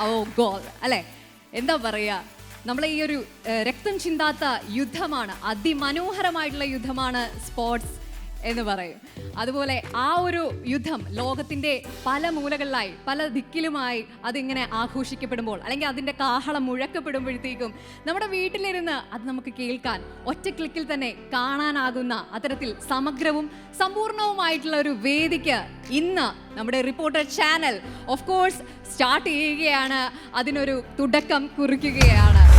ഓ goal അല്ലേ? എന്താ പറയുക നമ്മൾ ഈ ഒരു രക്തം ചിന്താത്ത യുദ്ധമാണ് അതിമനോഹരമായിട്ടുള്ള യുദ്ധമാണ് സ്പോർട്സ് എന്ന് പറയും. അതുപോലെ ആ ഒരു യുദ്ധം ലോകത്തിന്റെ പല മൂലകളിലായി പല ദിക്കിലുമായി അതിങ്ങനെ ആഘോഷിക്കപ്പെടുമ്പോൾ അല്ലെങ്കിൽ അതിന്റെ കാഹളം മുഴക്കപ്പെടുമ്പോഴത്തേക്കും നമ്മുടെ വീട്ടിലിരുന്ന് അത് നമുക്ക് കേൾക്കാൻ ഒറ്റ ക്ലിക്കിൽ തന്നെ കാണാനാകുന്ന അത്തരത്തിൽ സമഗ്രവും സമ്പൂർണവുമായിട്ടുള്ള ഒരു വേദിക്ക് ഇന്ന് നമ്മുടെ reporter channel of course start ചെയ്യുകയാണ്. അതിനൊരു തുടക്കം കുറിക്കുകയാണ്.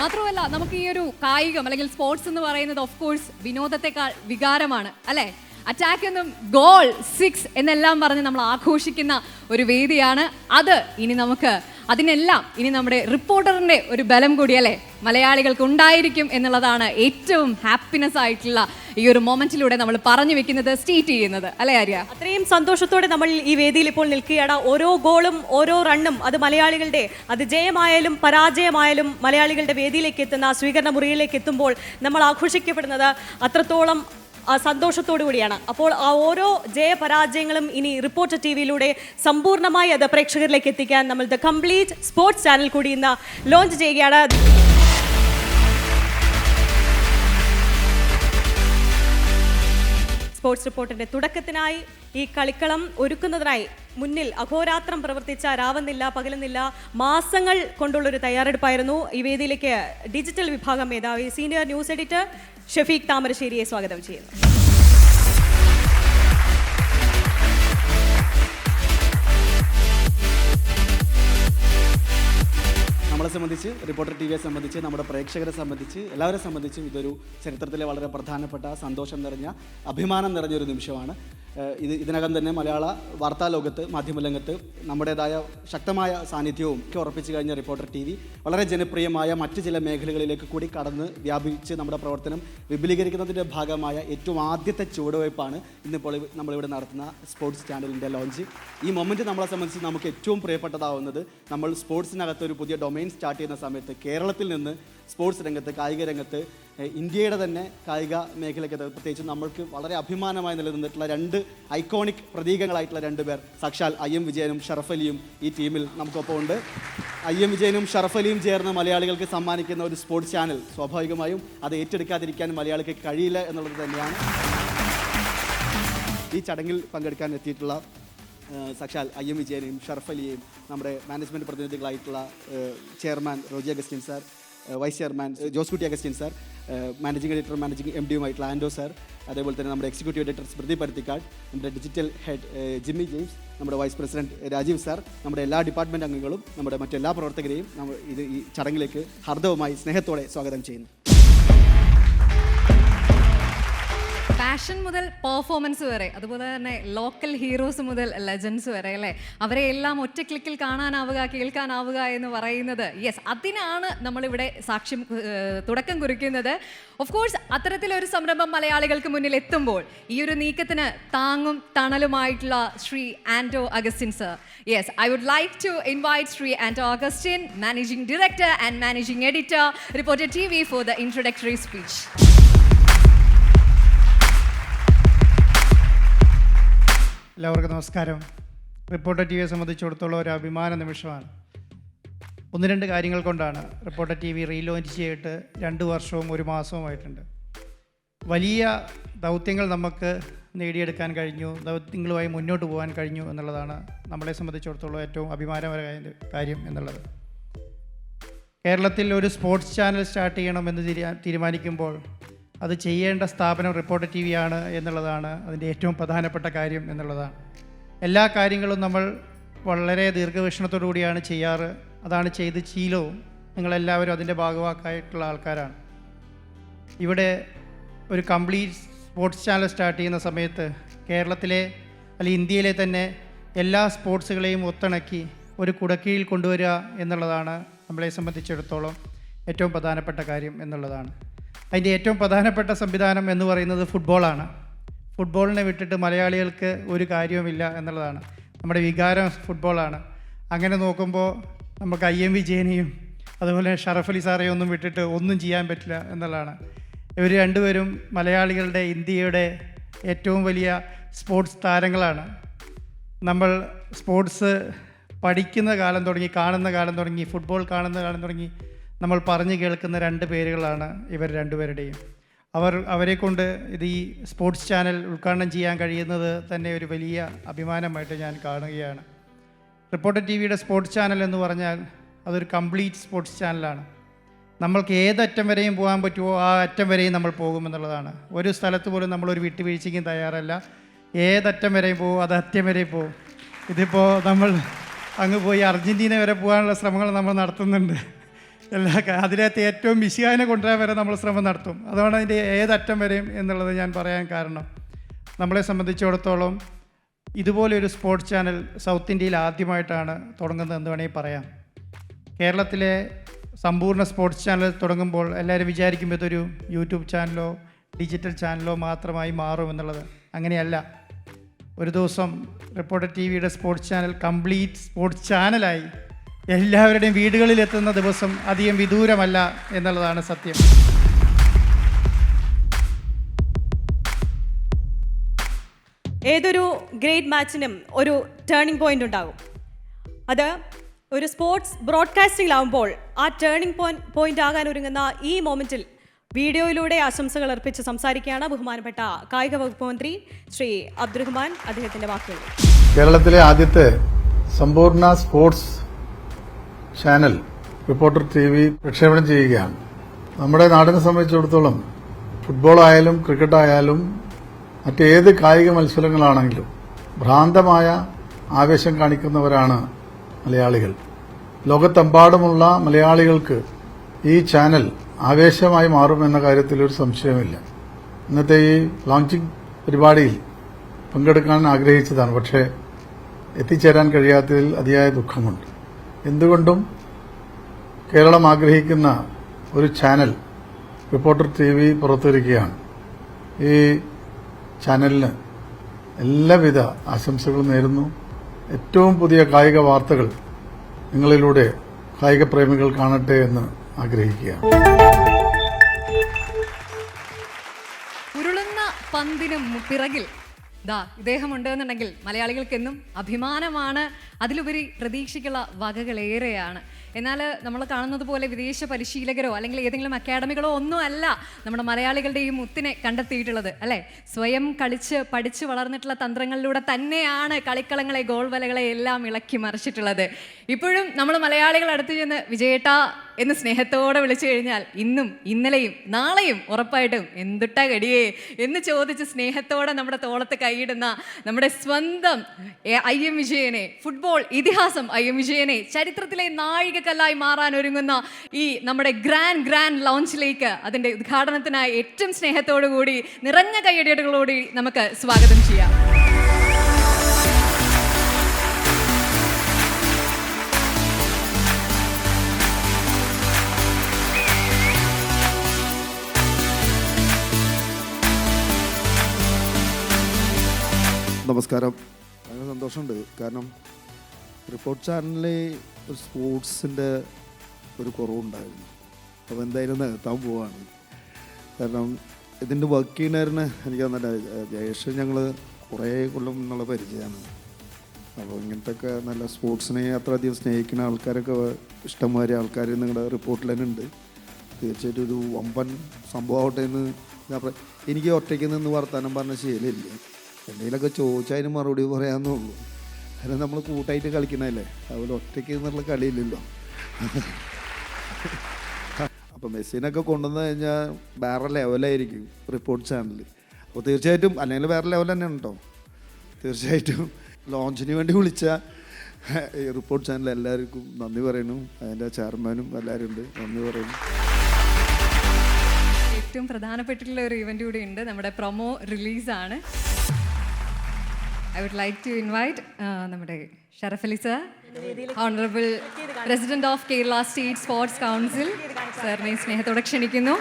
മാത്രമല്ല നമുക്ക് ഈ ഒരു കായികം അല്ലെങ്കിൽ സ്പോർട്സ് എന്ന് പറയുന്നത് ഓഫ് കോഴ്സ് വിനോദത്തെക്കാൾ വികാരമാണ് അല്ലെ? അറ്റാക്ക് എന്നും ഗോൾ സിക്സ് എന്നെല്ലാം പറഞ്ഞ് നമ്മൾ ആഘോഷിക്കുന്ന ഒരു വേദിയാണ്. അത് ഇനി നമുക്ക് അതിനെല്ലാം ഇനി നമ്മുടെ റിപ്പോർട്ടറിന്റെ ഒരു ബലം കൂടി അല്ലേ? മലയാളികൾക്ക് ഉണ്ടായിരിക്കും എന്നുള്ളതാണ് ഏറ്റവും ഹാപ്പിനെസ് ആയിട്ടുള്ള ഈ ഒരു മൊമെന്റിലൂടെ നമ്മൾ പറഞ്ഞു വെക്കുന്നത് സ്റ്റേറ്റ് ചെയ്യുന്നത്. അല്ലേ ആര്യ? അത്രയും സന്തോഷത്തോടെ നമ്മൾ ഈ വേദിയിൽ ഇപ്പോൾ നിൽക്കുകയാണ്. ഓരോ ഗോളും ഓരോ റണ്ണും അത് മലയാളികളുടെ അത് ജയമായാലും പരാജയമായാലും മലയാളികളുടെ വേദിയിലേക്ക് എത്തുന്ന സ്വീകരണ മുറിയിലേക്ക് എത്തുമ്പോൾ നമ്മൾ ആഘോഷിക്കപ്പെടുന്നത് അത്രത്തോളം സന്തോഷത്തോടു കൂടിയാണ്. അപ്പോൾ ആ ഓരോ ജയപരാജയങ്ങളും ഇനി റിപ്പോർട്ടർ ടി വിയിലൂടെ സമ്പൂർണമായി അത് പ്രേക്ഷകരിലേക്ക് എത്തിക്കാൻ നമ്മൾ ദ കംപ്ലീറ്റ് സ്പോർട്സ് ചാനൽ കൂടി ഇന്ന് ലോഞ്ച് ചെയ്യുകയാണ്. സ്പോർട്സ് റിപ്പോർട്ടിന്റെ തുടക്കത്തിനായി ഈ കളിക്കളം ഒരുക്കുന്നതിനായി മുന്നിൽ അഹോരാത്രം പ്രവർത്തിച്ച രാവുന്നില്ല പകലുന്നില്ല മാസങ്ങൾ കൊണ്ടുള്ള ഒരു തയ്യാറെടുപ്പായിരുന്നു. ഈ വേദിയിലേക്ക് ഡിജിറ്റൽ വിഭാഗം മേധാവി സീനിയർ ന്യൂസ് എഡിറ്റർ ഷഫീഖ് താമരശ്ശേരിയെ സ്വാഗതം ചെയ്യുന്നു. നമ്മളെ സംബന്ധിച്ച് റിപ്പോർട്ടർ ടി വിയെ സംബന്ധിച്ച് നമ്മുടെ പ്രേക്ഷകരെ സംബന്ധിച്ച് എല്ലാവരെ സംബന്ധിച്ചും ഇതൊരു ചരിത്രത്തിലെ വളരെ പ്രധാനപ്പെട്ട സന്തോഷം നിറഞ്ഞ അഭിമാനം നിറഞ്ഞൊരു നിമിഷമാണ്. ഇത് ഇതിനകം തന്നെ മലയാള വാർത്താ ലോകത്ത് മാധ്യമരംഗത്ത് നമ്മുടേതായ ശക്തമായ സാന്നിധ്യവും ഒക്കെ ഉറപ്പിച്ചു കഴിഞ്ഞ റിപ്പോർട്ടർ ടി വി വളരെ ജനപ്രിയമായ മറ്റ് ചില മേഖലകളിലേക്ക് കൂടി കടന്ന് വ്യാപിച്ച് നമ്മുടെ പ്രവർത്തനം വിപുലീകരിക്കുന്നതിന്റെ ഭാഗമായ ഏറ്റവും ആദ്യത്തെ ചുവടുവയ്പ്പാണ് ഇന്നിപ്പോൾ നമ്മളിവിടെ നടത്തുന്ന സ്പോർട്സ് ചാനലിന്റെ ലോഞ്ച്. ഈ മൊമെന്റ് നമ്മളെ സംബന്ധിച്ച് നമുക്ക് ഏറ്റവും പ്രിയപ്പെട്ടതാവുന്നത് നമ്മൾ സ്പോർട്സിനകത്ത് ഒരു പുതിയ ഡൊമൈൻ സ്റ്റാർട്ട് ചെയ്യുന്ന സമയത്ത് കേരളത്തിൽ നിന്ന് സ്പോർട്സ് രംഗത്ത് കായിക രംഗത്ത് ഇന്ത്യയുടെ തന്നെ കായിക മേഖലയ്ക്ക് പ്രത്യേകിച്ച് നമ്മൾക്ക് വളരെ അഭിമാനമായി നിലനിന്നിട്ടുള്ള രണ്ട് ഐക്കോണിക് പ്രതീകങ്ങളായിട്ടുള്ള രണ്ട് പേർ. സാക്ഷാൽ ഐ എം വിജയനും ഷറഫ് അലിയും ഈ ടീമിൽ നമുക്കൊപ്പം ഉണ്ട് ഐ എം വിജയനും ഷറഫ് അലിയും ചേർന്ന് മലയാളികൾക്ക് സമ്മാനിക്കുന്ന ഒരു സ്പോർട്സ് ചാനൽ സ്വാഭാവികമായും അത് ഏറ്റെടുക്കാതിരിക്കാൻ മലയാളിക്ക് കഴിയില്ല എന്നുള്ളത് തന്നെയാണ്. ഈ ചടങ്ങിൽ പങ്കെടുക്കാൻ എത്തിയിട്ടുള്ള സാക്ഷാൽ ഐ എം വിജയനെയും ഷറഫ് അലിയെയും നമ്മുടെ management പ്രതിനിധികളായിട്ടുള്ള chairman Roji Augustine sir vice chairman Josekutty Augustine sir managing editor managing M ഡിയുമായിട്ടുള്ള ആൻഡോ സാർ അതേപോലെ തന്നെ നമ്മുടെ എക്സിക്യൂട്ടീവ് എഡിറ്റർ സ്മൃതി പരുത്തിക്കാട് നമ്മുടെ ഡിജിറ്റൽ ഹെഡ് ജിമ്മി ജെയിംസ് നമ്മുടെ വൈസ് പ്രസിഡന്റ് രാജീവ് സാർ നമ്മുടെ എല്ലാ ഡിപ്പാർട്ട്മെന്റ് അംഗങ്ങളും നമ്മുടെ മറ്റെല്ലാ പ്രവർത്തകരെയും നമ്മൾ ഇത് ഈ ചടങ്ങിലേക്ക് ഹർദവുമായി സ്നേഹത്തോടെ സ്വാഗതം ചെയ്യുന്നു. പാഷൻ മുതൽ പെർഫോമൻസ് വരെ അതുപോലെ തന്നെ ലോക്കൽ ഹീറോസ് മുതൽ ലെജൻസ് വരെ അല്ലേ? അവരെ എല്ലാം ഒറ്റ ക്ലിക്കിൽ കാണാനാവുക കേൾക്കാനാവുക എന്ന് പറയുന്നത്. യെസ് അതിനാണ് നമ്മളിവിടെ സാക്ഷ്യം തുടക്കം കുറിക്കുന്നത്. ഓഫ് കോഴ്സ് അത്തരത്തിലൊരു സംരംഭം മലയാളികൾക്ക് മുന്നിൽ എത്തുമ്പോൾ ഈ ഒരു നീക്കത്തിന് താങ്ങും തണലുമായിട്ടുള്ള Shri Anto Augustine sir yes I would like to invite Shri Anto Augustine managing director and managing editor reporter T V for the introductory speech എല്ലാവർക്കും നമസ്കാരം. റിപ്പോർട്ടർ ടി വിയെ സംബന്ധിച്ചിടത്തോളം ഒരു അഭിമാന നിമിഷമാണ്. ഒന്ന് രണ്ട് കാര്യങ്ങൾ കൊണ്ടാണ് റിപ്പോർട്ടർ ടി വി റീലോഞ്ച് ചെയ്തിട്ട് രണ്ട് വർഷവും ഒരു മാസവുമായിട്ടുണ്ട് വലിയ ദൗത്യങ്ങൾ നമുക്ക് നേടിയെടുക്കാൻ കഴിഞ്ഞു ദൗത്യങ്ങളുമായി മുന്നോട്ട് പോകാൻ കഴിഞ്ഞു എന്നുള്ളതാണ് നമ്മളെ സംബന്ധിച്ചിടത്തോളം ഏറ്റവും അഭിമാനപരമായ കാര്യം എന്നുള്ളത്. കേരളത്തിൽ ഒരു സ്പോർട്സ് ചാനൽ സ്റ്റാർട്ട് ചെയ്യണമെന്ന് തീരുമാനിക്കുമ്പോൾ അത് ചെയ്യേണ്ട സ്ഥാപനം റിപ്പോർട്ട് ടി വി ആണ് എന്നുള്ളതാണ് അതിന്റെ ഏറ്റവും പ്രധാനപ്പെട്ട കാര്യം എന്നുള്ളതാണ്. എല്ലാ കാര്യങ്ങളും നമ്മൾ വളരെ ദീർഘവീക്ഷണത്തോടു കൂടിയാണ് ചെയ്യാറ്. അതാണ് ചെയ്ത് ശീലവും. നിങ്ങളെല്ലാവരും അതിന്റെ ഭാഗവാക്കായിട്ടുള്ള ആൾക്കാരാണ്. ഇവിടെ ഒരു കംപ്ലീറ്റ് സ്പോർട്സ് ചാനൽ സ്റ്റാർട്ട് ചെയ്യുന്ന സമയത്ത് കേരളത്തിലെ അല്ലെങ്കിൽ ഇന്ത്യയിലെ തന്നെ എല്ലാ സ്പോർട്സുകളെയും ഒത്തിണക്കി ഒരു കുടക്കീഴിൽ കൊണ്ടുവരിക എന്നുള്ളതാണ് നമ്മളെ സംബന്ധിച്ചിടത്തോളം ഏറ്റവും പ്രധാനപ്പെട്ട കാര്യം എന്നുള്ളതാണ്. അതിന്റെ ഏറ്റവും പ്രധാനപ്പെട്ട സംവിധാനം എന്ന് പറയുന്നത് ഫുട്ബോളാണ്. ഫുട്ബോളിനെ വിട്ടിട്ട് മലയാളികൾക്ക് ഒരു കാര്യവുമില്ല എന്നുള്ളതാണ്. നമ്മുടെ വികാരം ഫുട്ബോളാണ്. അങ്ങനെ നോക്കുമ്പോൾ നമുക്ക് ഐ എം വിജയനെയും അതുപോലെ ഷറഫ് അലി സാറെയും ഒന്നും വിട്ടിട്ട് ഒന്നും ചെയ്യാൻ പറ്റില്ല എന്നുള്ളതാണ്. ഇവർ രണ്ടുപേരും മലയാളികളുടെ ഇന്ത്യയുടെ ഏറ്റവും വലിയ സ്പോർട്സ് താരങ്ങളാണ്. നമ്മൾ സ്പോർട്സ് പഠിക്കുന്ന കാലം തുടങ്ങി കാണുന്ന കാലം തുടങ്ങി ഫുട്ബോൾ കാണുന്ന കാലം തുടങ്ങി നമ്മൾ പറഞ്ഞു കേൾക്കുന്ന രണ്ട് പേരുകളാണ് ഇവർ രണ്ടുപേരുടെയും. അവർ അവരെ കൊണ്ട് ഇത് ഈ സ്പോർട്സ് ചാനൽ ഉദ്ഘാടനം ചെയ്യാൻ കഴിയുന്നത് തന്നെ ഒരു വലിയ അഭിമാനമായിട്ട് ഞാൻ കാണുകയാണ്. റിപ്പോർട്ടർ ടി വിയുടെ സ്പോർട്സ് ചാനൽ എന്ന് പറഞ്ഞാൽ അതൊരു കംപ്ലീറ്റ് സ്പോർട്സ് ചാനലാണ്. നമ്മൾക്ക് ഏതറ്റം വരെയും പോകാൻ പറ്റുമോ ആ അറ്റം വരെയും നമ്മൾ പോകുമെന്നുള്ളതാണ്. ഒരു സ്ഥലത്ത് പോലും നമ്മളൊരു വിട്ടുവീഴ്ചയ്ക്കും തയ്യാറല്ല. ഏതറ്റം വരെയും പോകും അത് അറ്റം വരെയും പോകും ഇതിപ്പോൾ നമ്മൾ അങ്ങ് പോയി അർജന്റീന വരെ പോകാനുള്ള ശ്രമങ്ങൾ നമ്മൾ നടത്തുന്നുണ്ട്. എല്ലാ അതിലകത്ത് ഏറ്റവും മിശിഹാനെ കൊണ്ടുവരാൻ വരെ നമ്മൾ ശ്രമം നടത്തും. അതുകൊണ്ട് അതിന്റെ ഏതറ്റം വരെയും എന്നുള്ളത് ഞാൻ പറയാൻ കാരണം. നമ്മളെ സംബന്ധിച്ചിടത്തോളം ഇതുപോലൊരു സ്പോർട്സ് ചാനൽ സൗത്ത് ഇന്ത്യയിൽ ആദ്യമായിട്ടാണ് തുടങ്ങുന്നത് എന്ന് വേണമെങ്കിൽ പറയാം. കേരളത്തിലെ സമ്പൂർണ സ്പോർട്സ് ചാനൽ തുടങ്ങുമ്പോൾ എല്ലാവരും വിചാരിക്കും ഇതൊരു യൂട്യൂബ് ചാനലോ ഡിജിറ്റൽ ചാനലോ മാത്രമായി മാറുമെന്നുള്ളത് അങ്ങനെയല്ല. ഒരു ദിവസം റിപ്പോർട്ടർ ടി വിയുടെ സ്പോർട്സ് ചാനൽ കംപ്ലീറ്റ് സ്പോർട്സ് ചാനലായി എല്ലാവരുടെയും വീടുകളിൽ എത്തുന്ന ദിവസം അധികം വിദൂരമല്ല എന്നുള്ളതാണ് സത്യം. ഏതൊരു ഗ്രേറ്റ് മാച്ചിനും ഒരു ടേണിംഗ് പോയിന്റ് ഉണ്ടാകും. അത് ഒരു സ്പോർട്സ് ബ്രോഡ്കാസ്റ്റിംഗിലാവുമ്പോൾ ആ ടേണിംഗ് പോയിന്റ് പോയിന്റ് ആകാൻ ഒരുങ്ങുന്ന ഈ മൊമെന്റിൽ വീഡിയോയിലൂടെ ആശംസകൾ അർപ്പിച്ച് സംസാരിക്കുകയാണ് ബഹുമാനപ്പെട്ട കായിക വകുപ്പ് മന്ത്രി ശ്രീ അബ്ദുറഹ്മാൻ അദ്ദേഹത്തിന്റെ വാക്കുകൾ കേരളത്തിലെ ആദ്യത്തെ സമ്പൂർണ sports channel reporter T V പ്രക്ഷേപണം ചെയ്യുകയാണ്. നമ്മുടെ നാടിനെ സംബന്ധിച്ചിടത്തോളം ഫുട്ബോൾ ആയാലും ക്രിക്കറ്റ് ആയാലും മറ്റേത് കായിക മത്സരങ്ങളാണെങ്കിലും ഭ്രാന്തമായ ആവേശം കാണിക്കുന്നവരാണ് മലയാളികൾ. ലോകത്തെമ്പാടുമുള്ള മലയാളികൾക്ക് ഈ ചാനൽ ആവേശമായി മാറും എന്ന കാര്യത്തിൽ ഒരു സംശയമില്ല ഇന്നത്തെ ഈ ലോഞ്ചിങ് പരിപാടിയിൽ പങ്കെടുക്കാൻ ആഗ്രഹിച്ചതാണ്. പക്ഷേ എത്തിച്ചേരാൻ കഴിയാത്തതിൽ അതിയായ ദുഃഖമുണ്ട്. എന്തുകൊണ്ടും കേരളം ആഗ്രഹിക്കുന്ന ഒരു ചാനൽ റിപ്പോർട്ടർ ടി വി പുറത്തിരിക്കുകയാണ് ഈ ചാനലിന് എല്ലാവിധ ആശംസകളും നേരുന്നു. ഏറ്റവും പുതിയ കായിക വാർത്തകൾ നിങ്ങളിലൂടെ കായിക പ്രേമികൾ കാണട്ടെ എന്ന് ആഗ്രഹിക്കുകയാണ്. ഉരുളുന്ന പന്തിനും പിറകിൽ ദാ ഇദ്ദേഹം ഉണ്ടെന്നുണ്ടെങ്കിൽ മലയാളികൾക്ക് എന്നും അഭിമാനമാണ്. അതിലുപരി പ്രതീക്ഷയ്ക്കുള്ള വകകളേറെയാണ്. എന്നാൽ നമ്മൾ കാണുന്നത് പോലെ വിദേശ പരിശീലകരോ അല്ലെങ്കിൽ ഏതെങ്കിലും അക്കാഡമികളോ ഒന്നും അല്ല നമ്മുടെ മലയാളികളുടെ ഈ മുത്തിനെ കണ്ടെത്തിയിട്ടുള്ളത് അല്ലേ? സ്വയം കളിച്ച് പഠിച്ച് വളർന്നിട്ടുള്ള തന്ത്രങ്ങളിലൂടെ തന്നെയാണ് കളിക്കളങ്ങളെ ഗോൾ വലകളെ എല്ലാം ഇളക്കി മറിച്ചിട്ടുള്ളത്. ഇപ്പോഴും നമ്മൾ മലയാളികൾ അടുത്ത് ചെന്ന് വിജയേട്ടാ എന്ന് സ്നേഹത്തോടെ വിളിച്ചു കഴിഞ്ഞാൽ ഇന്നും ഇന്നലെയും നാളെയും ഉറപ്പായിട്ടും എന്തുട്ട കടിയേ എന്ന് ചോദിച്ച് സ്നേഹത്തോടെ നമ്മുടെ തോളത്ത് കൈയിടുന്ന നമ്മുടെ സ്വന്തം ഐ എം വിജയനെ ഫുട്ബോൾ ഇതിഹാസം ഐ എം വിജയനെ ചരിത്രത്തിലെ നാഴികക്കല്ലായി മാറാൻ ഒരുങ്ങുന്ന ഈ നമ്മുടെ ഗ്രാൻഡ് ഗ്രാൻഡ് ലോഞ്ചിലേക്ക് അതിന്റെ ഉദ്ഘാടനത്തിനായി ഏറ്റവും സ്നേഹത്തോടു കൂടി നിറഞ്ഞ കൈയടിയോടുകൂടി നമുക്ക് സ്വാഗതം ചെയ്യാം. നമസ്കാരം. ഭയങ്കര സന്തോഷമുണ്ട്. കാരണം റിപ്പോർട്ട് ചാനലിൽ ഒരു സ്പോർട്സിന്റെ ഒരു കുറവുണ്ടായിരുന്നു. അപ്പോൾ എന്തായാലും നികത്താൻ പോവാണ്. കാരണം ഇതിന്റെ വർക്ക് ചെയ്യുന്നവരിന് എനിക്ക് നല്ല ജയേഷ് ഞങ്ങൾ കുറേ കൊല്ലം എന്നുള്ള പരിചയമാണ്. അപ്പോൾ ഇങ്ങനത്തെ ഒക്കെ നല്ല സ്പോർട്സിനെ അത്രയധികം സ്നേഹിക്കുന്ന ആൾക്കാരൊക്കെ ഇഷ്ടംമാതിരി ആൾക്കാർ നിങ്ങളുടെ റിപ്പോർട്ടിൽ തന്നെ ഉണ്ട്. തീർച്ചയായിട്ടും ഒരു വമ്പൻ സംഭവമാവട്ടെ എന്ന് ഞാൻ എനിക്ക് ഒറ്റയ്ക്ക് നിന്ന് വർത്തമാനം പറഞ്ഞ ശീലമില്ല. എന്തെങ്കിലുമൊക്കെ ചോദിച്ചാൽ അതിന് മറുപടി പറയാമെന്നേ ഉള്ളൂ. കാരണം നമ്മൾ കൂട്ടായിട്ട് കളിക്കണല്ലേ അതുപോലെ ഒറ്റയ്ക്ക് എന്നുള്ള കളിയില്ലല്ലോ. അപ്പോൾ മെസ്സിനൊക്കെ കൊണ്ടുവന്ന് കഴിഞ്ഞാൽ വേറെ ലെവലായിരിക്കും റിപ്പോർട്ട് ചാനൽ അപ്പോൾ തീർച്ചയായിട്ടും അല്ലെങ്കിൽ വേറെ ലെവൽ തന്നെയാണ് കേട്ടോ തീർച്ചയായിട്ടും ലോഞ്ചിന് വേണ്ടി വിളിച്ച ഈ റിപ്പോർട്ട് ചാനൽ എല്ലാവർക്കും നന്ദി പറയുന്നു. അതിന്റെ ചെയർമാനും എല്ലാവരും ഉണ്ട്. നന്ദി പറയുന്നു. ഏറ്റവും പ്രധാനപ്പെട്ടിട്ടുള്ള ഒരു ഇവന്റ് കൂടി ഉണ്ട്. നമ്മുടെ promo റിലീസാണ്. I would like to invite നമ്മുടെ Sharaf Ali sir honourable president of Kerala state sports council സാറിനെ സ്നേഹത്തോടെ ക്ഷണിക്കുന്നു.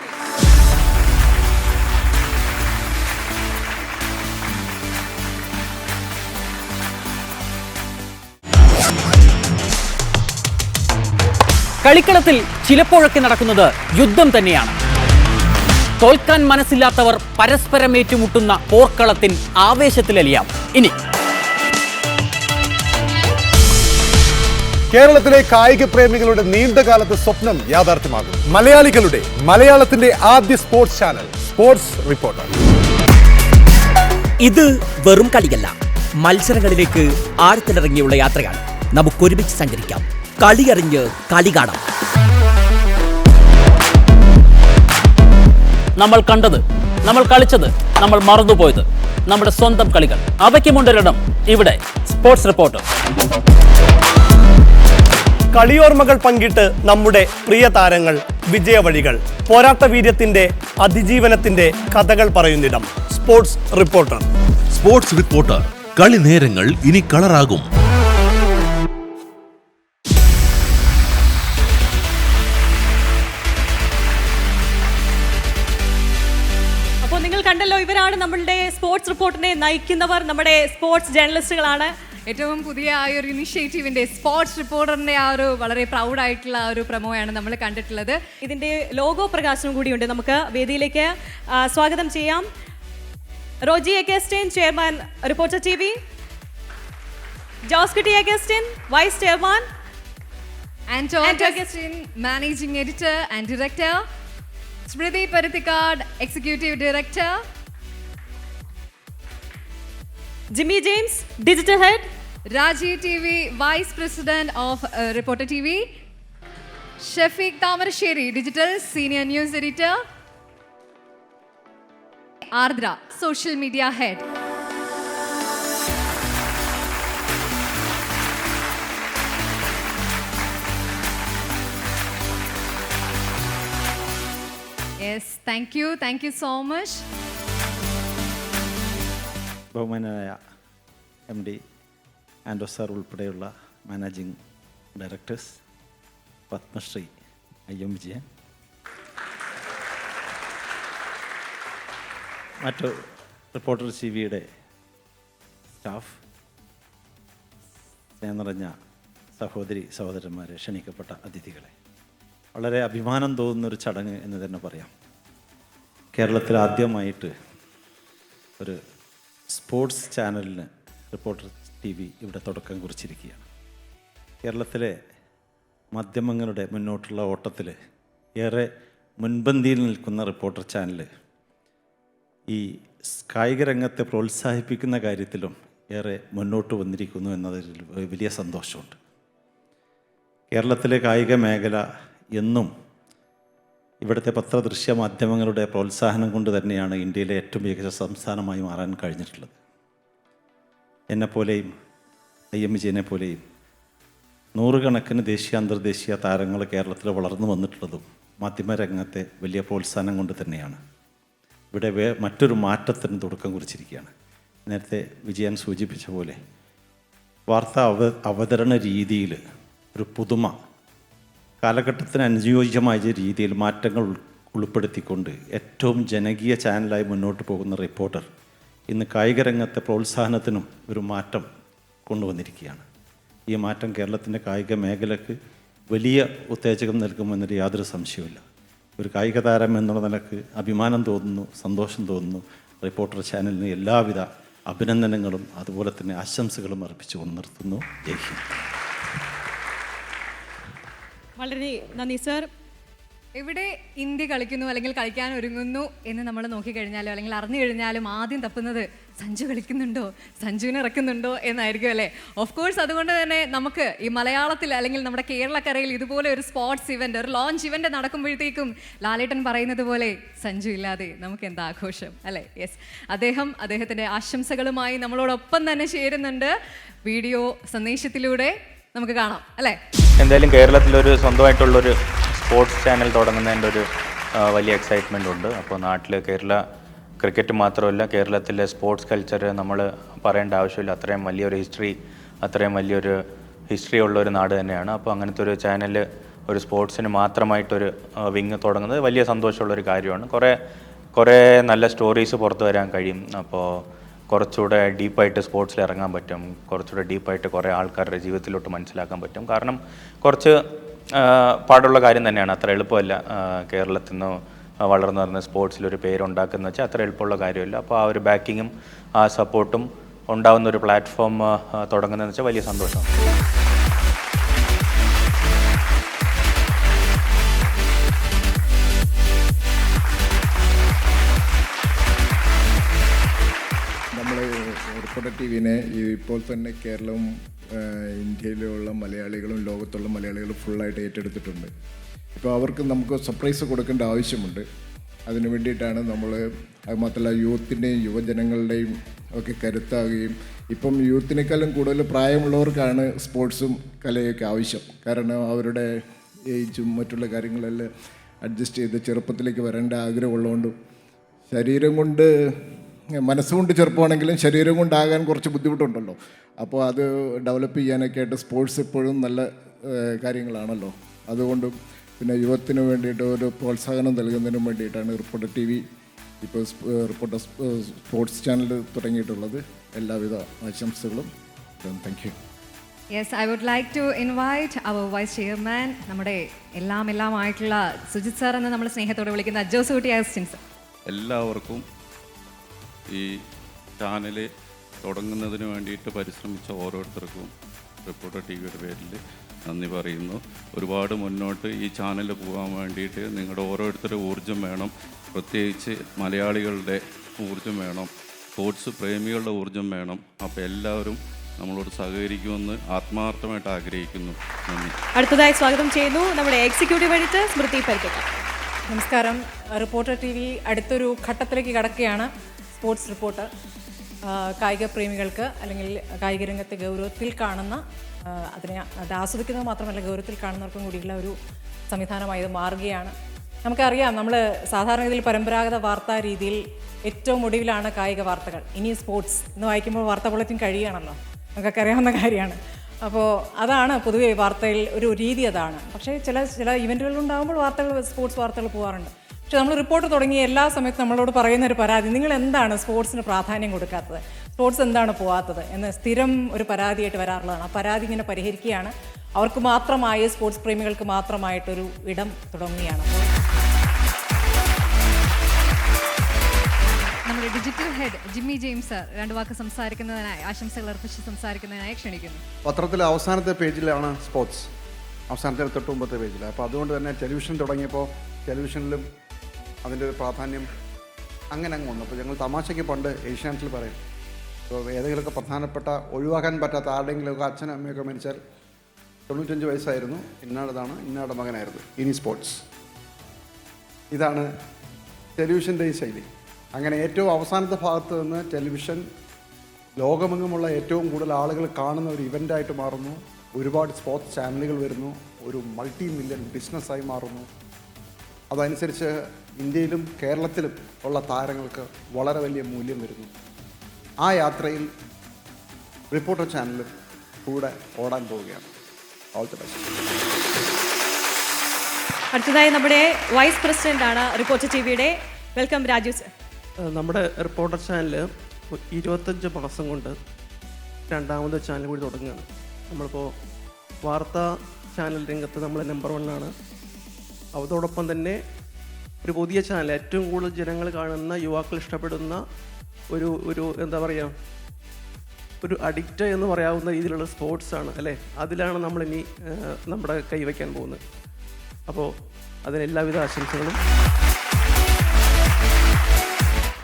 കളിക്കളത്തിൽ ചിലപ്പോഴൊക്കെ നടക്കുന്നത് യുദ്ധം തന്നെയാണ്. തോൽക്കാൻ മനസ്സില്ലാത്തവർ പരസ്പരം ഏറ്റുമുട്ടുന്ന പോർക്കളത്തിൻ ആവേശത്തിലലിയാം. ഇനി. കേരളത്തിലെ കായിക പ്രേമികളുടെ നീണ്ടകാലത്തെ സ്വപ്നം യാഥാർത്ഥ്യമാകും. മലയാളികളുടെ മലയാളത്തിന്റെ ആദ്യ സ്പോർട്സ് ചാനൽ സ്പോർട്സ് റിപ്പോർട്ടർ. ഇത് വെറും കളിയല്ല. മത്സരങ്ങളിലേക്ക് ആഴത്തിലിറങ്ങിയുള്ള യാത്രയാണ്. നമുക്കൊരുമിച്ച് സഞ്ചരിക്കാം. കളിയറിഞ്ഞ് കളി കാണാം. നമ്മൾ കണ്ടത് നമ്മൾ കളിച്ചത് നമ്മൾ മറന്നുപോയത് നമ്മുടെ സ്വന്തം കളികൾ. അവയ്ക്കുമുണ്ടൊരിടം ഇവിടെ സ്പോർട്സ് റിപ്പോർട്ടർ കളിയോർമ്മകൾ പങ്കിട്ട് നമ്മുടെ പ്രിയ താരങ്ങൾ വിജയവഴികൾ പോരാട്ട വീര്യത്തിന്റെ അതിജീവനത്തിന്റെ കഥകൾ പറയുന്നിടം. Sports reporter. സ്പോർട്സ് റിപ്പോർട്ടർ കളി നേരങ്ങൾ ഇനി കളറാകും. കണ്ടല്ലോ ഇവരാണ് നമ്മളുടെ സ്പോർട്സ് റിപ്പോർട്ടിനെ നയിക്കുന്നവർ നമ്മുടെ സ്പോർട്സ് ജേർണലിസ്റ്റുകളാണ് ഏറ്റവും പുതിയ ആ ഒരു ഇനിഷ്യേറ്റീവിന്റെ സ്പോർട്സ് റിപ്പോർട്ടറിന്റെ ആ ഒരു വളരെ പ്രൗഡ് ആയിട്ടുള്ള ആ ഒരു പ്രമോയാണ് നമ്മൾ കണ്ടിട്ടുള്ളത്. ഇതിന്റെ ലോഗോ പ്രകാശനം കൂടിയുണ്ട് നമുക്ക്. വേദിയിലേക്ക് സ്വാഗതം ചെയ്യാം. Roji Augustine chairman reporter T V Josekutty Augustine vice chairman and managing editor and and Smriti Parithikkad, executive director. Jimmy James digital head Raji TV, vice president of uh, Reporter TV. Shafiq Tamarasheri, digital senior news editor. Ardra, social media head. Yes, thank you. Thank you so much. ബഹുമാനായ M D Anto sir ഉൾപ്പെടെയുള്ള managing directors Padmashri I M Vijayan മറ്റു reporter C വിയുടെ staff സ്നേഹം നിറഞ്ഞ സഹോദരി സഹോദരന്മാരെ ക്ഷണിക്കപ്പെട്ട അതിഥികളെ വളരെ അഭിമാനം തോന്നുന്ന ഒരു ചടങ്ങ് എന്ന് തന്നെ പറയാം. കേരളത്തിൽ ആദ്യമായിട്ട് ഒരു സ്പോർട്സ് ചാനലിന് റിപ്പോർട്ടർ ടി വി ഇവിടെ തുടക്കം കുറിച്ചിരിക്കുകയാണ്. കേരളത്തിലെ മാധ്യമങ്ങളുടെ മുന്നോട്ടുള്ള ഓട്ടത്തിൽ ഏറെ മുൻപന്തിയിൽ നിൽക്കുന്ന റിപ്പോർട്ടർ ചാനൽ ഈ കായിക രംഗത്തെ പ്രോത്സാഹിപ്പിക്കുന്ന കാര്യത്തിലും ഏറെ മുന്നോട്ട് വന്നിരിക്കുന്നു എന്നതിൽ വലിയ സന്തോഷമുണ്ട്. കേരളത്തിലെ കായിക മേഖല എന്നും ഇവിടുത്തെ പത്രദൃശ്യ മാധ്യമങ്ങളുടെ പ്രോത്സാഹനം കൊണ്ട് തന്നെയാണ് ഇന്ത്യയിലെ ഏറ്റവും മികച്ച സംസ്ഥാനമായി മാറാൻ കഴിഞ്ഞിട്ടുള്ളത്. എന്നെപ്പോലെയും ഐ എം വിജയനെ പോലെയും നൂറുകണക്കിന് ദേശീയ അന്തർദേശീയ താരങ്ങൾ കേരളത്തിൽ വളർന്നു വന്നിട്ടുള്ളതും മാധ്യമരംഗത്തെ വലിയ പ്രോത്സാഹനം കൊണ്ട് തന്നെയാണ്. ഇവിടെ വേ മറ്റൊരു മാറ്റത്തിന് തുടക്കം കുറിച്ചിരിക്കുകയാണ്. നേരത്തെ വിജയൻ സൂചിപ്പിച്ച പോലെ വാർത്താ അവ അവതരണ രീതിയിൽ ഒരു പുതുമ കാലഘട്ടത്തിന് അനുയോജ്യമായ രീതിയിൽ മാറ്റങ്ങൾ ഉൾപ്പെടുത്തിക്കൊണ്ട് ഏറ്റവും ജനകീയ ചാനലായി മുന്നോട്ട് പോകുന്ന റിപ്പോർട്ടർ ഇന്ന് കായിക രംഗത്തെ പ്രോത്സാഹനത്തിനും ഒരു മാറ്റം കൊണ്ടുവന്നിരിക്കുകയാണ്. ഈ മാറ്റം കേരളത്തിന്റെ കായിക മേഖലയ്ക്ക് വലിയ ഉത്തേജകം നൽകുമെന്നൊരു യാതൊരു സംശയവുമില്ല. ഒരു കായിക താരം എന്നുള്ള നിലയ്ക്ക് അഭിമാനം തോന്നുന്നു സന്തോഷം തോന്നുന്നു. റിപ്പോർട്ടർ ചാനലിന് എല്ലാവിധ അഭിനന്ദനങ്ങളും അതുപോലെ തന്നെ ആശംസകളും അർപ്പിച്ചുകൊണ്ട് നിർത്തുന്നു. ജയ് ഹിന്ദ്. വളരെ നന്ദി സർ. എവിടെ ഇന്ത്യ കളിക്കുന്നു അല്ലെങ്കിൽ കളിക്കാൻ ഒരുങ്ങുന്നു എന്ന് നമ്മൾ നോക്കിക്കഴിഞ്ഞാലോ അല്ലെങ്കിൽ അറിഞ്ഞു കഴിഞ്ഞാലും ആദ്യം തപ്പുന്നത് സഞ്ജു കളിക്കുന്നുണ്ടോ സഞ്ജുവിനെ ഇറക്കുന്നുണ്ടോ എന്നായിരിക്കും അല്ലേ? ഓഫ് കോഴ്സ് അതുകൊണ്ട് തന്നെ നമുക്ക് ഈ മലയാളത്തിൽ അല്ലെങ്കിൽ നമ്മുടെ കേരളക്കരയിൽ ഇതുപോലെ ഒരു സ്പോർട്സ് ഇവന്റ് ഒരു ലോഞ്ച് ഇവന്റ് നടക്കുമ്പോഴത്തേക്കും ലാലേട്ടൻ പറയുന്നത് പോലെ സഞ്ജു ഇല്ലാതെ നമുക്ക് എന്താ ആഘോഷം? അല്ലേ? യെസ് അദ്ദേഹം അദ്ദേഹത്തിന്റെ ആശംസകളുമായി നമ്മളോടൊപ്പം തന്നെ ചേരുന്നുണ്ട്. വീഡിയോ സന്ദേശത്തിലൂടെ നമുക്ക് കാണാം അല്ലേ? എന്തായാലും കേരളത്തിലൊരു സ്വന്തമായിട്ടുള്ളൊരു സ്പോർട്സ് ചാനൽ തുടങ്ങുന്നതിന്റെ ഒരു വലിയ എക്സൈറ്റ്മെന്റ് ഉണ്ട്. അപ്പോൾ നാട്ടിൽ കേരള ക്രിക്കറ്റ് മാത്രമല്ല കേരളത്തിലെ സ്പോർട്സ് കൾച്ചർ നമ്മൾ പറയേണ്ട ആവശ്യമില്ല. അത്രയും വലിയൊരു ഹിസ്റ്ററി അത്രയും വലിയൊരു ഹിസ്റ്ററി ഉള്ള ഒരു നാട് തന്നെയാണ്. അപ്പോൾ അങ്ങനത്തെ ഒരു ചാനൽ ഒരു സ്പോർട്സിന് മാത്രമായിട്ടൊരു വിങ് തുടങ്ങുന്നത് വലിയ സന്തോഷമുള്ളൊരു കാര്യമാണ്. കുറേ കുറേ നല്ല സ്റ്റോറീസ് പുറത്തു വരാൻ കഴിയും. അപ്പോൾ കുറച്ചുകൂടെ ഡീപ്പായിട്ട് സ്പോർട്സിൽ ഇറങ്ങാൻ പറ്റും. കുറച്ചുകൂടെ ഡീപ്പായിട്ട് കുറേ ആൾക്കാരുടെ ജീവിതത്തിലോട്ട് മനസ്സിലാക്കാൻ പറ്റും. കാരണം കുറച്ച് പാടുള്ള കാര്യം തന്നെയാണ്. അത്ര എളുപ്പമല്ല കേരളത്തിൽ നിന്ന് വളർന്നു വരുന്ന സ്പോർട്സിൽ ഒരു പേരുണ്ടാക്കുന്ന വെച്ചാൽ അത്ര എളുപ്പമുള്ള കാര്യമല്ല. അപ്പോൾ ആ ഒരു ബാക്കിങ്ങും ആ സപ്പോർട്ടും ഉണ്ടാകുന്ന ഒരു പ്ലാറ്റ്ഫോം തുടങ്ങുന്നതെന്ന് വെച്ചാൽ വലിയ സന്തോഷം. ടി വിനെ ഇപ്പോൾ തന്നെ കേരളവും ഇന്ത്യയിലുള്ള മലയാളികളും ലോകത്തുള്ള മലയാളികളും ഫുള്ളായിട്ട് ഏറ്റെടുത്തിട്ടുണ്ട്. ഇപ്പോൾ അവർക്ക് നമുക്ക് സർപ്രൈസ് കൊടുക്കേണ്ട ആവശ്യമുണ്ട്. അതിനു വേണ്ടിയിട്ടാണ് നമ്മൾ അത് മാത്രമല്ല യൂത്തിന്റെയും യുവജനങ്ങളുടെയും ഒക്കെ കരുത്താകുകയും. ഇപ്പം യൂത്തിനേക്കാളും കൂടുതൽ പ്രായമുള്ളവർക്കാണ് സ്പോർട്സും കലയൊക്കെ ആവശ്യം. കാരണം അവരുടെ ഏജും മറ്റുള്ള കാര്യങ്ങളെല്ലാം അഡ്ജസ്റ്റ് ചെയ്ത് ചെറുപ്പത്തിലേക്ക് വരേണ്ട ആഗ്രഹമുള്ളതുകൊണ്ടും ശരീരം കൊണ്ട് മനസ്സുകൊണ്ട് ചെറുപ്പമാണെങ്കിലും ശരീരം കൊണ്ടാകാൻ കുറച്ച് ബുദ്ധിമുട്ടുണ്ടല്ലോ. അപ്പോൾ അത് ഡെവലപ്പ് ചെയ്യാനൊക്കെ ആയിട്ട് സ്പോർട്സ് എപ്പോഴും നല്ല കാര്യങ്ങളാണല്ലോ. അതുകൊണ്ടും പിന്നെ യുവത്തിന് വേണ്ടിയിട്ട് ഒരു പ്രോത്സാഹനം നൽകുന്നതിനും വേണ്ടിയിട്ടാണ് റിപ്പോർട്ടർ ടി വി ഇപ്പോൾ റിപ്പോർട്ടർ സ്പോർട്സ് ചാനൽ തുടങ്ങിയിട്ടുള്ളത്. എല്ലാവിധ ആശംസകളും. Thank you yes I would like to invite our vice chairman നമ്മുടെ എല്ലാം എല്ലാം ആയിട്ടുള്ള സുജിത് സാർ എന്ന് നമ്മൾ സ്നേഹത്തോടെ വിളിക്കുന്ന ജോസൂട്ടി അസിസ്റ്റൻസ് എല്ലാവർക്കും ഈ ചാനൽ തുടങ്ങുന്നതിന് വേണ്ടിയിട്ട് പരിശ്രമിച്ച ഓരോരുത്തർക്കും റിപ്പോർട്ടർ ടി വിയുടെ പേരിൽ നന്ദി പറയുന്നു. ഒരുപാട് മുന്നോട്ട് ഈ ചാനൽ പോകാൻ വേണ്ടിയിട്ട് നിങ്ങളുടെ ഓരോരുത്തരുടെ ഊർജം വേണം. പ്രത്യേകിച്ച് മലയാളികളുടെ ഊർജം വേണം. സ്പോർട്സ് പ്രേമികളുടെ ഊർജം വേണം. അപ്പോൾ എല്ലാവരും നമ്മളോട് സഹകരിക്കുമെന്ന് ആത്മാർത്ഥമായിട്ട് ആഗ്രഹിക്കുന്നു. നന്ദി. അടുത്തതായി സ്വാഗതം ചെയ്യുന്നു നമ്മുടെ എക്സിക്യൂട്ടീവ് എഡിറ്റർ സ്മൃതി പരിക്കട്ട. നമസ്കാരം. റിപ്പോർട്ടർ ടി വി അടുത്തൊരു ഘട്ടത്തിലേക്ക് കടക്കുകയാണ്. സ്പോർട്സ് റിപ്പോർട്ടർ കായിക പ്രേമികൾക്ക് അല്ലെങ്കിൽ കായിക രംഗത്തെ ഗൗരവത്തിൽ കാണുന്ന അതിനെ അത് ആസ്വദിക്കുന്നത് മാത്രമല്ല ഗൗരവത്തിൽ കാണുന്നവർക്കും കൂടിയുള്ള ഒരു സംവിധാനമായി ഇത് മാറുകയാണ്. നമുക്കറിയാം നമ്മൾ സാധാരണ ഇതിൽ പരമ്പരാഗത വാർത്താ രീതിയിൽ ഏറ്റവും ഒടുവിലാണ് കായിക വാർത്തകൾ. ഇനി സ്പോർട്സ് എന്ന് വായിക്കുമ്പോൾ വാർത്താ ബുള്ളറ്റിൻ കഴിയുകയാണല്ലോ. നമുക്കൊക്കെ അറിയാവുന്ന കാര്യമാണ്. അപ്പോൾ അതാണ് പൊതുവെ വാർത്തയിൽ ഒരു രീതി അതാണ്. പക്ഷേ ചില ചില ഇവന്റുകളിലുണ്ടാകുമ്പോൾ വാർത്തകൾ സ്പോർട്സ് വാർത്തകൾ പോകാറുണ്ട് പക്ഷെ നമ്മൾ റിപ്പോർട്ട് തുടങ്ങിയ എല്ലാ സമയത്തും നമ്മളോട് പറയുന്ന ഒരു പരാതി നിങ്ങൾ എന്താണ് സ്പോർട്സിന് പ്രാധാന്യം കൊടുക്കാത്തത്? സ്പോർട്സ് എന്താണ് പോവാത്തത്? എന്ന് സ്ഥിരം ഒരു പരാതിയായിട്ട് വരാറുള്ളതാണ്. ആ പരാതി ഇങ്ങനെ പരിഹരിക്കുകയാണ്. അവർക്ക് മാത്രമായി സ്പോർട്സ് പ്രേമികൾക്ക് മാത്രമായിട്ടൊരു ഇടം തുടങ്ങുകയാണ്. നമ്മുടെ digital head Jimmy James sir രണ്ട് വാക്ക് സംസാരിക്കുന്നതിനായി ആശംസകൾ അർപ്പിച്ച് സംസാരിക്കുന്നതിനായി ക്ഷണിക്കുന്നു. പത്രത്തിലെ അവസാനത്തെ പേജിലാണ് സ്പോർട്സ്. അവസാനത്തെ തൊട്ട് മുമ്പത്തെ പേജിൽ അപ്പോൾ അതുകൊണ്ട് തന്നെ ടെലിവിഷൻ തുടങ്ങിയപ്പോൾ ടെലിവിഷനിലും അതിന്റെ ഒരു പ്രാധാന്യം അങ്ങനെ അങ്ങ് വന്നു. അപ്പോൾ ഞങ്ങൾ തമാശയ്ക്ക് പണ്ട് ഏഷ്യാനെറ്റിൽ പറയും. ഇപ്പോൾ ഏതെങ്കിലുമൊക്കെ പ്രധാനപ്പെട്ട ഒഴിവാക്കാൻ പറ്റാത്ത ആരുടെയെങ്കിലുമൊക്കെ അച്ഛനും അമ്മയൊക്കെ മരിച്ചാൽ തൊണ്ണൂറ്റഞ്ച് വയസ്സായിരുന്നു. ഇന്നാടതാണ് ഇന്നാടെ മകനായിരുന്നു. ഇനി സ്പോർട്സ്. ഇതാണ് ടെലിവിഷന്റെ ഈ ശൈലി. അങ്ങനെ ഏറ്റവും അവസാനത്തെ ഭാഗത്ത് നിന്ന് ടെലിവിഷൻ ലോകമെങ്ങുമുള്ള ഏറ്റവും കൂടുതൽ ആളുകൾ കാണുന്ന ഒരു ഇവന്റായിട്ട് മാറുന്നു. ഒരുപാട് സ്പോർട്സ് ചാനലുകൾ വരുന്നു. ഒരു മൾട്ടി മില്യൺ ബിസിനസ്സായി മാറുന്നു. അതനുസരിച്ച് ഇന്ത്യയിലും കേരളത്തിലും ഉള്ള താരങ്ങൾക്ക് വളരെ വലിയ മൂല്യം വരുന്നു. ആ യാത്രയിൽ റിപ്പോർട്ടർ ചാനലും കൂടെ ഓടാൻ പോവുകയാണ്. ഓൾ ദി ബെസ്റ്റ് അടുത്തതായി നമ്മുടെ വൈസ് പ്രസിഡന്റ് ആണ് റിപ്പോർട്ടർ ടി വിയുടെ വെൽക്കം രാജു സർ. നമ്മുടെ റിപ്പോർട്ടർ ചാനൽ ഇരുപത്തഞ്ച് മാസം കൊണ്ട് രണ്ടാമത് ചാനൽ കൂടി തുടങ്ങുകയാണ്. നമ്മളിപ്പോൾ വാർത്താ ചാനൽ രംഗത്ത് നമ്മൾ നമ്പർ വണ്ണാണ് അതോടൊപ്പം തന്നെ ഒരു പുതിയ ചാനൽ ഏറ്റവും കൂടുതൽ ജനങ്ങൾ കാണുന്ന യുവാക്കൾ ഇഷ്ടപ്പെടുന്ന ഒരു ഒരു എന്താ പറയുക ഒരു അഡിക്റ്റ് എന്ന് പറയാവുന്ന രീതിയിലുള്ള സ്പോർട്സ് ആണ് അല്ലേ? അതിലാണ് നമ്മൾ ഇനി നമ്മുടെ കൈവയ്ക്കാൻ പോകുന്നത്. അപ്പോൾ അതിന് എല്ലാവിധ ആശംസകളും.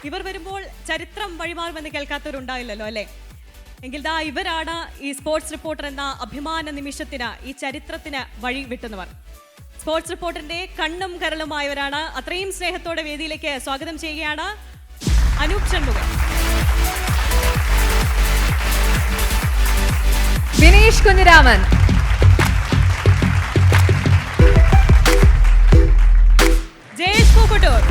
ഇവർ വരുമ്പോൾ ചരിത്രം വഴിമാറുമെന്ന് കേൾക്കാത്തവരുണ്ടാവില്ലല്ലോ അല്ലേ? എങ്കിൽ ദാ ഇവരാണ് ഈ സ്പോർട്സ് റിപ്പോർട്ടർ എന്ന അഭിമാന നിമിഷത്തിന് ഈ ചരിത്രത്തിന് വഴി വിട്ടുന്നവർ സ്പോർട്സ് റിപ്പോർട്ടിന്റെ കണ്ണും കരളുമായവരാണ്. അത്രയും സ്നേഹത്തോടെ വേദിയിലേക്ക് സ്വാഗതം ചെയ്യുകയാണ് അനൂപ് ഷൺമുഖം ബിനീഷ് കുഞ്ഞിരാമൻ. ജയേഷ് പൂക്കുട്ടൂർ.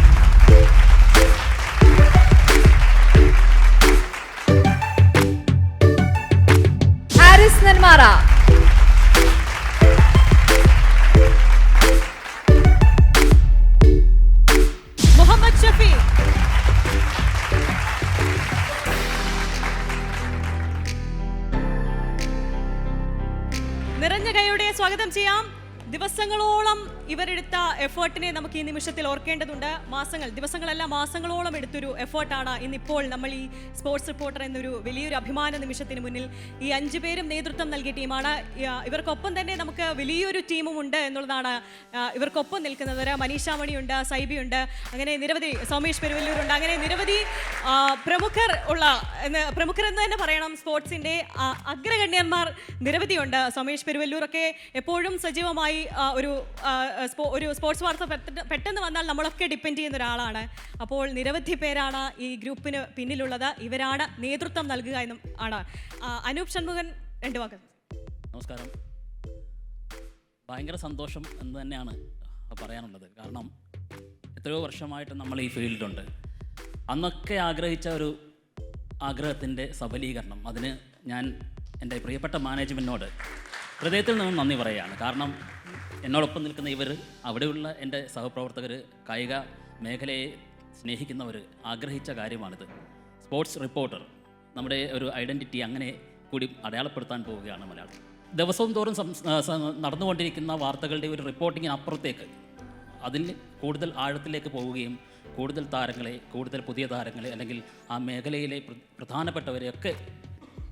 നമുക്ക് ഈ നിമിഷത്തിൽ ഓർക്കേണ്ടതുണ്ട് മാസങ്ങൾ ദിവസങ്ങളല്ല മാസങ്ങളോളം എടുത്തൊരു എഫേർട്ടാണ് ഇന്നിപ്പോൾ നമ്മൾ ഈ സ്പോർട്സ് റിപ്പോർട്ടർ എന്നൊരു വലിയൊരു അഭിമാന നിമിഷത്തിന് മുന്നിൽ ഈ അഞ്ചു പേരും നേതൃത്വം നൽകിയ ടീമാണ്. ഇവർക്കൊപ്പം തന്നെ നമുക്ക് വലിയൊരു ടീമും ഉണ്ട് എന്നുള്ളതാണ് ഇവർക്കൊപ്പം നിൽക്കുന്നത്. മനീഷ മണിയുണ്ട് ഉണ്ട് അങ്ങനെ നിരവധി സോമേഷ് പെരുവല്ലൂരുണ്ട്. അങ്ങനെ നിരവധി പ്രമുഖർ ഉള്ള പ്രമുഖർ എന്ന് തന്നെ പറയണം സ്പോർട്സിന്റെ അഗ്രഗണ്യന്മാർ നിരവധിയുണ്ട്. സോമേഷ് പെരുവല്ലൂരൊക്കെ എപ്പോഴും സജീവമായി ഒരു ഒരു സ്പോർട്സ് വാർത്ത പെട്ടെന്ന് വന്നാൽ നമ്മളൊക്കെ ഡിപ്പെൻഡ് ചെയ്യുന്ന ഒരാളാണ്. അപ്പോൾ നിരവധി പേരാണ് ഈ ഗ്രൂപ്പിന് പിന്നിലുള്ളത്. ഇവരാണ് നേതൃത്വം നൽകുക എന്നും ആണ്. അനൂപ് ഷൺമുഖൻ രണ്ട് വാക്ക്. നമസ്കാരം. ഭയങ്കര സന്തോഷം എന്ന് തന്നെയാണ് പറയാനുള്ളത്. കാരണം എത്രയോ വർഷമായിട്ട് നമ്മൾ ഈ ഫീൽഡിലുണ്ട്. അന്നൊക്കെ ആഗ്രഹിച്ച ഒരു ആഗ്രഹത്തിന്റെ സബലീകരണം. അതിന് ഞാൻ എന്റെ പ്രിയപ്പെട്ട മാനേജ്മെന്റിനോട് ഹൃദയത്തിൽ നിന്നും നന്ദി പറയുകയാണ്. കാരണം എന്നോടൊപ്പം നിൽക്കുന്ന ഇവർ അവിടെയുള്ള എന്റെ സഹപ്രവർത്തകർ കായിക മേഖലയെ സ്നേഹിക്കുന്നവർ ആഗ്രഹിച്ച കാര്യമാണിത്. സ്പോർട്സ് റിപ്പോർട്ടർ നമ്മുടെ ഒരു ഐഡന്റിറ്റി അങ്ങനെ കൂടി അടയാളപ്പെടുത്താൻ പോവുകയാണ് മലയാളം ദിവസവും തോറും നടന്നുകൊണ്ടിരിക്കുന്ന വാർത്തകളുടെ ഒരു റിപ്പോർട്ടിങ്ങിനപ്പുറത്തേക്ക് അതിൽ കൂടുതൽ ആഴത്തിലേക്ക് പോവുകയും കൂടുതൽ താരങ്ങളെ കൂടുതൽ പുതിയ താരങ്ങളെ അല്ലെങ്കിൽ ആ മേഖലയിലെ പ്ര- പ്രധാനപ്പെട്ടവരെയൊക്കെ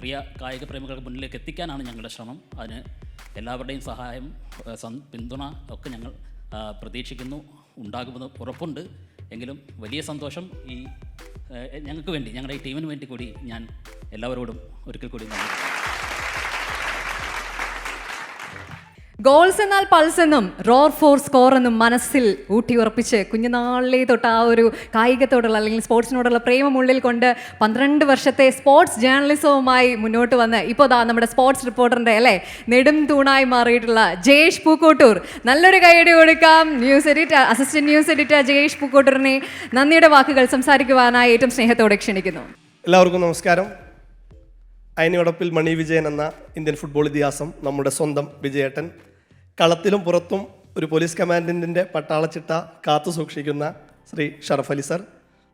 പ്രിയ കായിക പ്രേമികൾക്ക് മുന്നിലേക്ക് എത്തിക്കാനാണ് ഞങ്ങളുടെ ശ്രമം. അതിന് എല്ലാവരുടെയും സഹായം പിന്തുണ ഒക്കെ ഞങ്ങൾ പ്രതീക്ഷിക്കുന്നു. ഉണ്ടാകുമെന്ന് ഉറപ്പുണ്ട്. എങ്കിലും വലിയ സന്തോഷം ഈ ഞങ്ങൾക്ക് വേണ്ടി ഞങ്ങളുടെ ഈ ടീമിന് വേണ്ടി കൂടി ഞാൻ എല്ലാവരോടും ഒരിക്കൽ കൂടി നന്ദി പറയുന്നു. ഗോൾസ് എന്നാൽ പൾസ് എന്നും റോർ ഫോർ സ്കോർ എന്നും മനസ്സിൽ ഊട്ടിയുറപ്പിച്ച് കുഞ്ഞുനാളിലെ തൊട്ട് ആ ഒരു കായികത്തോടുള്ള അല്ലെങ്കിൽ സ്പോർട്സിനോടുള്ള പ്രേമം ഉള്ളിൽ കൊണ്ട് പന്ത്രണ്ട് വർഷത്തെ സ്പോർട്സ് ജേർണലിസവുമായി മുന്നോട്ട് വന്ന് ഇപ്പോൾ ദാ നമ്മുടെ സ്പോർട്സ് റിപ്പോർട്ടറിന്റെ അല്ലേ നെടും തൂണായി മാറിയിട്ടുള്ള ജയേഷ് പൂക്കോട്ടൂർ. നല്ലൊരു കൈയടി കൊടുക്കാം. News editor assistant news editor Jayesh പൂക്കോട്ടൂറിനെ നന്ദിയുടെ വാക്കുകൾ സംസാരിക്കുവാനായി ഏറ്റവും സ്നേഹത്തോടെ ക്ഷണിക്കുന്നു. എല്ലാവർക്കും നമസ്കാരം. അതിനോടൊപ്പിൽ മണി വിജയൻ എന്ന ഇന്ത്യൻ ഫുട്ബോൾ ഇതിഹാസം നമ്മുടെ സ്വന്തം വിജയേട്ടൻ കളത്തിലും പുറത്തും ഒരു പോലീസ് കമാൻഡന്റിന്റെ പട്ടാളച്ചിട്ട കാത്തു സൂക്ഷിക്കുന്ന ശ്രീ ഷറഫ് അലി സർ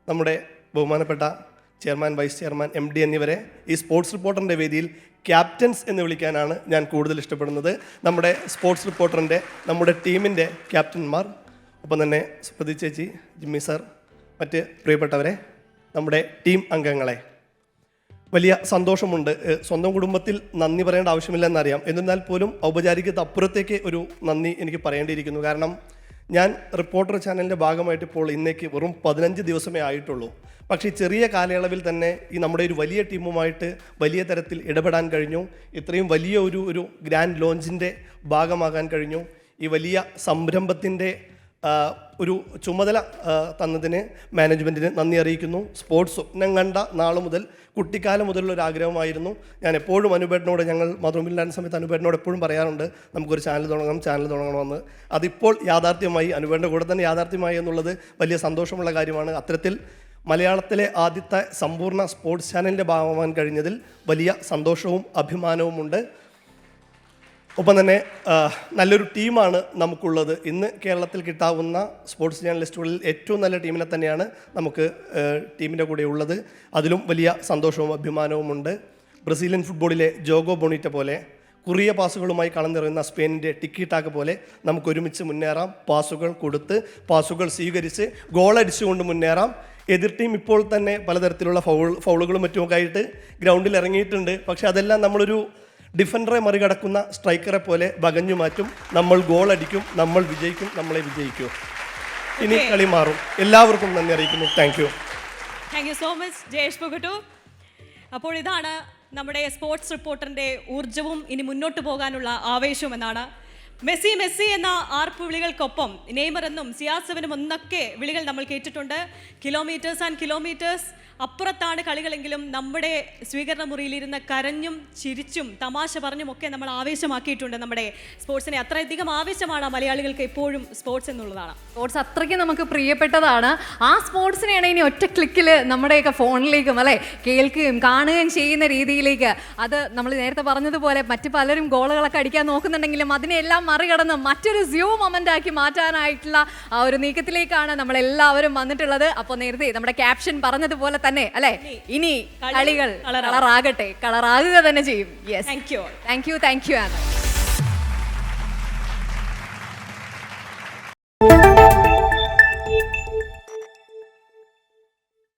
നമ്മുടെ ബഹുമാനപ്പെട്ട chairman vice chairman M D എന്നിവരെ ഈ സ്പോർട്സ് റിപ്പോർട്ടറിന്റെ വേദിയിൽ ക്യാപ്റ്റൻസ് എന്ന് വിളിക്കാനാണ് ഞാൻ കൂടുതൽ ഇഷ്ടപ്പെടുന്നത്. നമ്മുടെ സ്പോർട്സ് റിപ്പോർട്ടറിന്റെ നമ്മുടെ ടീമിന്റെ ക്യാപ്റ്റന്മാർ ഒപ്പം തന്നെ സുപ്രതി ചേച്ചി ജിമ്മി സർ മറ്റ് പ്രിയപ്പെട്ടവരെ നമ്മുടെ ടീം അംഗങ്ങളെ വലിയ സന്തോഷമുണ്ട്. സ്വന്തം കുടുംബത്തിൽ നന്ദി പറയേണ്ട ആവശ്യമില്ലെന്നറിയാം. എന്നിരുന്നാൽ പോലും ഔപചാരികത അപ്പുറത്തേക്ക് ഒരു നന്ദി എനിക്ക് പറയേണ്ടിയിരിക്കുന്നു. കാരണം ഞാൻ റിപ്പോർട്ടർ ചാനലിന്റെ ഭാഗമായിട്ട് ഇപ്പോൾ ഇന്നേക്ക് വെറും പതിനഞ്ച് ദിവസമേ ആയിട്ടുള്ളൂ. പക്ഷേ ചെറിയ കാലയളവിൽ തന്നെ ഈ നമ്മുടെ ഒരു വലിയ ടീമുമായിട്ട് വലിയ തരത്തിൽ ഇടപെടാൻ കഴിഞ്ഞു. ഇത്രയും വലിയ ഒരു ഒരു ഗ്രാൻഡ് ലോഞ്ചിന്റെ ഭാഗമാകാൻ കഴിഞ്ഞു. ഈ വലിയ സംരംഭത്തിന്റെ ഒരു ചുമതല തന്നതിന് മാനേജ്മെന്റിന് നന്ദി അറിയിക്കുന്നു. സ്പോർട്സ് സ്വപ്നം കണ്ട നാൾ മുതൽ കുട്ടിക്കാലം മുതലുള്ള ഒരു ആഗ്രഹമായിരുന്നു. ഞാൻ എപ്പോഴും അനുപേട്ടനോട് ഞങ്ങൾ മധുരമില്ലാത്ത സമയത്ത് അനുപേട്ടനോട് എപ്പോഴും പറയാറുണ്ട് നമുക്കൊരു ചാനൽ തുടങ്ങണം ചാനൽ തുടങ്ങണമെന്ന്. അതിപ്പോൾ യാഥാർത്ഥ്യമായി അനുപേട്ടന്റെ കൂടെ തന്നെ യാഥാർത്ഥ്യമായി എന്നുള്ളത് വലിയ സന്തോഷമുള്ള കാര്യമാണ്. അത്തരത്തിൽ മലയാളത്തിലെ ആദ്യത്തെ സമ്പൂർണ സ്പോർട്സ് ചാനലിന്റെ ഭാഗമാകാൻ കഴിഞ്ഞതിൽ വലിയ സന്തോഷവും അഭിമാനവുമുണ്ട്. ഒപ്പം തന്നെ നല്ലൊരു ടീമാണ് നമുക്കുള്ളത്. ഇന്ന് കേരളത്തിൽ കിട്ടാവുന്ന സ്പോർട്സ് ജേർണലിസ്റ്റുകളിൽ ഏറ്റവും നല്ല ടീമിനെ തന്നെയാണ് നമുക്ക് ടീമിന്റെ കൂടെ ഉള്ളത്. അതിലും വലിയ സന്തോഷവും അഭിമാനവും ഉണ്ട്. ബ്രസീലിയൻ ഫുട്ബോളിലെ ജോഗോ ബോണിറ്റ പോലെ കുറിയ പാസുകളുമായി കളന്നിറങ്ങുന്ന സ്പെയിനിന്റെ ടിക്കി ടാക്ക് പോലെ നമുക്ക് ഒരുമിച്ച് മുന്നേറാം. പാസുകൾ കൊടുത്ത് പാസുകൾ സ്വീകരിച്ച് ഗോളടിച്ചുകൊണ്ട് മുന്നേറാം. എതിർ ടീം ഇപ്പോൾ തന്നെ പലതരത്തിലുള്ള ഫൗൾ ഫൗളുകളും മറ്റുമൊക്കെ ആയിട്ട് ഗ്രൗണ്ടിൽ ഇറങ്ങിയിട്ടുണ്ട്. പക്ഷേ അതെല്ലാം നമ്മളൊരു ഡിഫൻഡറെ മറികടക്കുന്ന സ്ട്രൈക്കറെ പോലെ വകഞ്ഞു മാറ്റും. നമ്മൾ ഗോൾ അടിക്കും നമ്മൾ വിജയിക്കും നമ്മളെ വിജയിക്കും. ഇനി കളി മാറും. എല്ലാവർക്കും നന്ദി അറിയിക്കുന്നു. Thank you thank you so much Jayesh പുകട്ടു അപ്പോൾ ഇതാണ് നമ്മുടെ സ്പോർട്സ് റിപ്പോർട്ടറിന്റെ ഊർജവും ഇനി മുന്നോട്ട് പോകാനുള്ള ആവേശവും എന്നാണ് മെസ്സി മെസ്സി എന്ന ആർപ്പ് വിളികൾക്കൊപ്പം നെയ്മർ എന്നും സിയാസവനും ഒന്നൊക്കെ വിളികൾ നമ്മൾ കേട്ടിട്ടുണ്ട്. കിലോമീറ്റേഴ്സ് ആൻഡ് കിലോമീറ്റേഴ്സ് അപ്പുറത്താണ് കളികളെങ്കിലും നമ്മുടെ സ്വീകരണ മുറിയിലിരുന്ന് കരഞ്ഞും ചിരിച്ചും തമാശ പറഞ്ഞും ഒക്കെ നമ്മൾ ആവേശമാക്കിയിട്ടുണ്ട് നമ്മുടെ സ്പോർട്സിനെ. അത്രയധികം ആവേശമാണ് മലയാളികൾക്ക് എപ്പോഴും സ്പോർട്സ് എന്നുള്ളതാണ്. സ്പോർട്സ് അത്രയ്ക്ക് നമുക്ക് പ്രിയപ്പെട്ടതാണ്. ആ സ്പോർട്സിനെയാണ് ഇനി ഒറ്റ ക്ലിക്കിൽ നമ്മുടെയൊക്കെ ഫോണിലേക്കും അല്ലേ കേൾക്കുകയും കാണുകയും ചെയ്യുന്ന രീതിയിലേക്ക്. അത് നമ്മൾ നേരത്തെ പറഞ്ഞതുപോലെ മറ്റു പലരും ഗോളുകളൊക്കെ അടിക്കാൻ നോക്കുന്നുണ്ടെങ്കിലും അതിനെല്ലാം മറികടന്ന് മറ്റൊരു സ്യൂ മൊമെന്റ് ആക്കി മാറ്റാനായിട്ടുള്ള ആ ഒരു നീക്കത്തിലേക്കാണ് നമ്മൾ എല്ലാവരും വന്നിട്ടുള്ളത്. അപ്പോൾ നേരത്തെ നമ്മുടെ ക്യാപ്ഷൻ പറഞ്ഞതുപോലെ തന്നെ അല്ലെ? ഇനി കളികൾ കളറാകട്ടെ. കളറാകുക തന്നെ ചെയ്യും. Yes thank you thank you thank you news